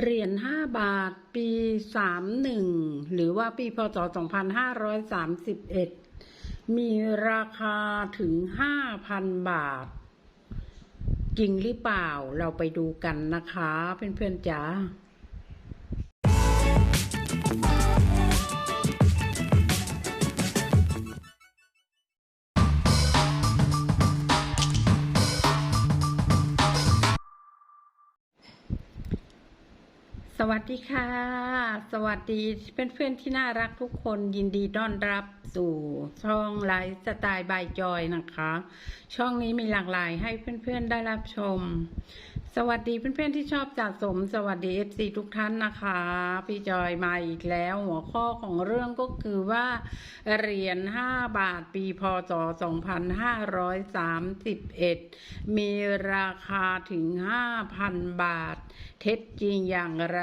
เหรียญห้าบาทปีสามหนึ่งหรือว่าปีพศสองพันห้าร้อยสามสิบเอ็ดมีราคาถึงห้าพันบาท จริงหรือเปล่าเราไปดูกันนะคะเพื่อนๆจ๋า สวัสดีค่ะ สวัสดีเพื่อนๆที่น่ารักทุกคนยินดีต้อนรับสู่ช่องไลฟ์สไตล์บายจอยนะคะ ช่องนี้มีหลากหลายให้เพื่อนๆได้รับชม สวัสดีเพื่อนๆที่ชอบสะสมสวัสดี FC ทุกท่านนะคะ พี่จอยมาอีกแล้วหัวข้อของเรื่องก็คือว่าเหรียญ5บาทปีพศ 2531 มีราคาถึง 5,000 บาท เท็จจริงอย่างไร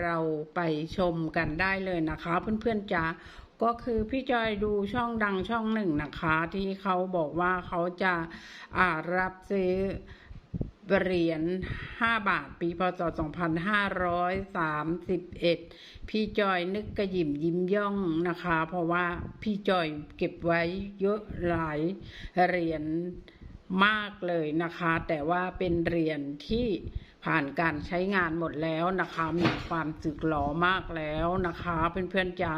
เราไปชมกันได้เลยนะคะ เพื่อนๆจ๋าก็คือพี่จอยดูช่องดังช่องหนึ่งนะคะ ที่เขาบอกว่าเขาจะอารับซื้อ เหรียญ5บาท ปีพศ 2531 พี่จอยนึกกระหยิมยิ้มย่องนะคะ เพราะว่าพี่จอยเก็บไว้เยอะหลายเหรียญมากเลยนะคะ แต่ว่าเป็นเหรียญที่ผ่านการใช้งานหมดแล้วนะคะ มีความสึกหลอมากแล้วนะคะ เพื่อนๆจ๋า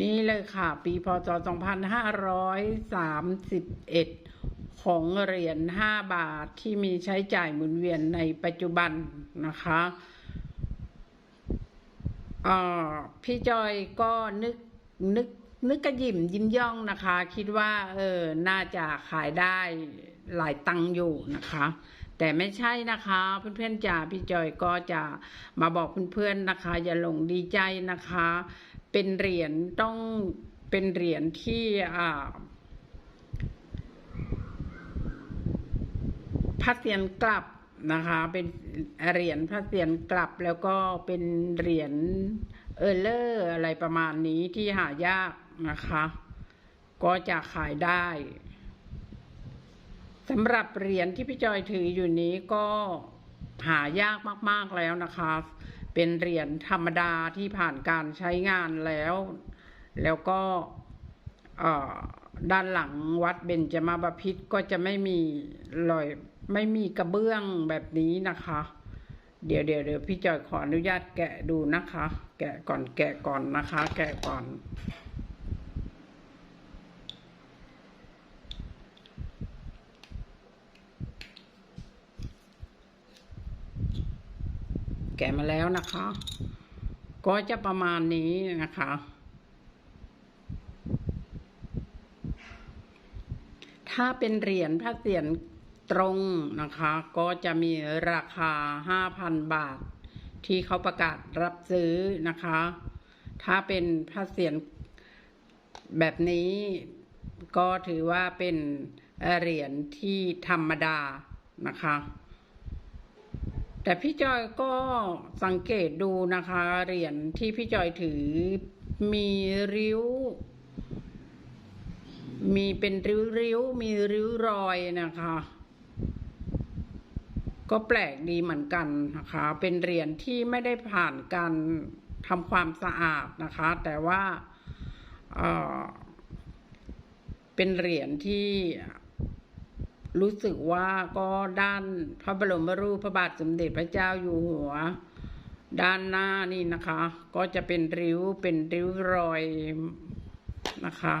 นี่เลยค่ะ ปีพศ 2531 ของเหรียญ5บาทที่มีใช้จ่ายหมุนเวียนในปัจจุบันนะคะอ่าพี่จอยก็นึกนึกนึกกระยิมยิ้มย่องนะคะ คิดว่าเออน่าจะขายได้หลายตังค์อยู่นะคะ แต่ไม่ใช่นะคะเพื่อนๆจ๋าพี่จอยก็จะมาบอกเพื่อนๆนะคะ อย่าหลงดีใจนะคะ เป็นเหรียญต้องเป็นเหรียญที่อ่า พระเศียรกลับนะคะ เป็นเหรียญพระเศียรกลับแล้วก็เป็นเหรียญเออร์เลอร์อะไรประมาณนี้ที่หายากนะคะ ก็จะขายได้สำหรับเหรียญที่พี่จอยถืออยู่นี้ก็หายากมาก ๆแล้วนะคะ เป็นเหรียญธรรมดาที่ผ่านการใช้งานแล้ว แล้วก็ด้านหลังวัดเบญจมาบพิตรก็จะไม่มีรอย ไม่มีกระเบื้องแบบนี้นะคะ เดี๋ยวเดี๋ยวเดี๋ยวพี่จอยขออนุญาตแกะดูนะคะ แกะก่อนแกะก่อนนะคะ แกะก่อนแกะมาแล้วนะคะ ก็จะประมาณนี้นะคะ ถ้าเป็นเหรียญพระเศียร ตรงนะคะก็จะมีราคา 5,000 บาท ที่เขาประกาศรับซื้อนะคะ ถ้าเป็นพระเศียรแบบนี้ก็ถือว่าเป็นเหรียญที่ธรรมดานะคะ แต่พี่จอยก็สังเกตดูนะคะ เหรียญที่พี่จอยถือมีริ้ว มีเป็นริ้วๆ มีริ้วรอยนะคะ ก็แปลกดีเหมือนกันนะคะ เป็นเหรียญที่ไม่ได้ผ่านการทำความสะอาดนะคะ แต่ว่าเเป็นเหรียญที่รู้สึกว่าก็ด้านพระบรมรูปพระบาทสมเด็จพระเจ้าอยู่หัว ด้านหน้านี่นะคะ ก็จะเป็นริ้วเป็นริ้วรอยนะคะ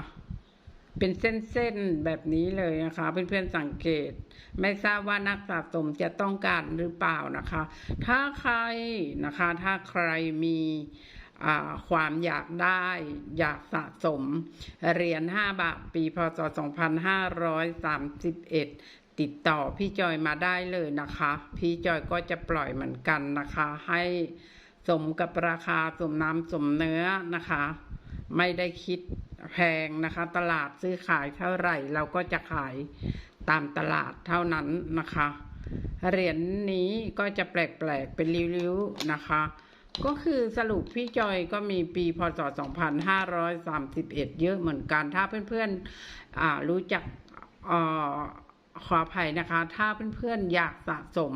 เป็นเส้นๆแบบนี้เลยนะคะ เพื่อนๆสังเกต ไม่ทราบว่านักสะสมจะต้องการหรือเปล่านะคะ ถ้าใครนะคะ ถ้าใครมีความอยากได้อยากสะสมเหรียญ5บาทปีพศ 2531 ติดต่อพี่จอยมาได้เลยนะคะ พี่จอยก็จะปล่อยเหมือนกันนะคะ ให้สมกับราคาสมน้ำสมเนื้อนะคะ ไม่ได้คิด แพงนะคะ ตลาดซื้อขายเท่าไหร่ เราก็จะขายตามตลาดเท่านั้นนะคะ เหรียญนี้ก็จะแปลกๆเป็นริ้วๆนะคะ ก็คือสรุปพี่จอยก็มีปีพศ 2531 เยอะเหมือนกัน ถ้าเพื่อนๆรู้จักอขออภัยนะคะ ถ้าเพื่อนๆอยากสะสม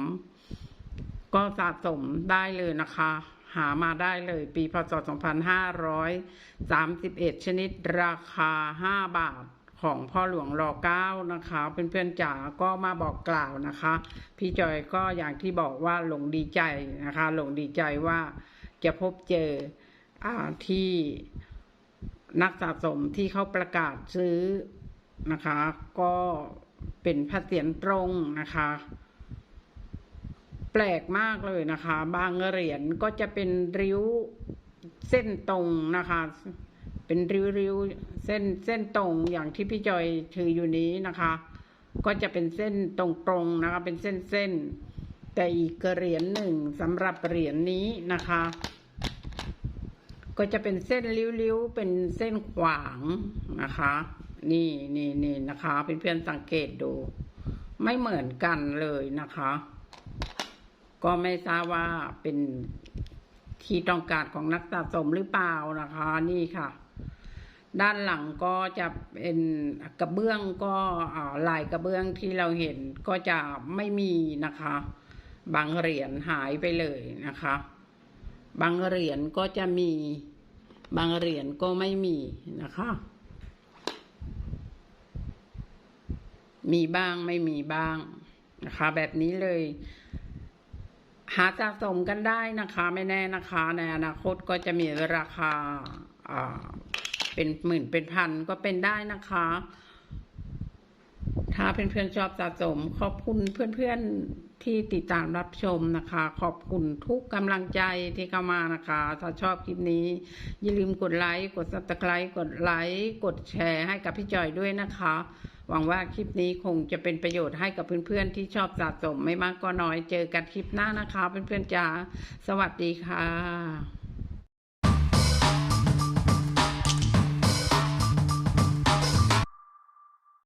ก็สะสมได้เลยนะคะ หามาได้เลย ปีพศ 2531 ชนิดราคา 5 บาทของพ่อหลวงรอเก้านะคะเพื่อนๆจ๋าก็มาบอกกล่าวนะคะ พี่จอยก็อย่างที่บอกว่าหลงดีใจนะคะหลงดีใจว่าจะพบเจออาที่นักสะสมที่เขาประกาศซื้อนะคะ ก็เป็นพระเศียรตรงนะคะ แปลกมากเลยนะคะ บางเหรียญก็จะเป็นริ้วเส้นตรงนะคะ เป็นริ้วริ้วเส้นเส้นตรงอย่างที่พี่จอยถืออยู่นี้นะคะ ก็จะเป็นเส้นตรงๆนะคะ เป็นเส้นเส้นๆแต่อีกเหรียญหนึ่งสำหรับเหรียญนี้นะคะ ก็จะเป็นเส้นริ้วๆเป็นเส้นขวางนะคะ นี่นี่นี่นะคะเพื่อนๆสังเกตดู ไม่เหมือนกันเลยนะคะ ก็ไม่ทราบว่าเป็นที่ต้องการของนักสะสมหรือเปล่านะคะ นี่ค่ะ ด้านหลังก็จะเป็นกระเบื้องก็ลายกระเบื้องที่เราเห็นก็จะไม่มีนะคะ บางเหรียญหายไปเลยนะคะ บางเหรียญก็จะมีบางเหรียญก็ไม่มีนะคะ มีบ้างไม่มีบ้างนะคะ แบบนี้เลย หาสะสมกันได้นะคะ ไม่แน่นะคะในอนาคตก็จะมีราคาเป็นหมื่นเป็นพันก็เป็นได้นะคะ ถ้าเพื่อนๆชอบสะสม ขอบคุณเพื่อนๆที่ติดตามรับชมนะคะ ขอบคุณทุกกำลังใจที่เข้ามานะคะ ถ้าชอบคลิปนี้ อย่าลืมกดไลค์ กดซับสไครต์กดไลค์ กดแชร์ให้กับพี่จอยด้วยนะคะ หวังว่าคลิปนี้คงจะเป็นประโยชน์ให้กับเพื่อนๆที่ชอบสะสมไม่มากก็น้อยเจอกันคลิปหน้านะคะ เพื่อนๆจ๋าสวัสดีค่ะ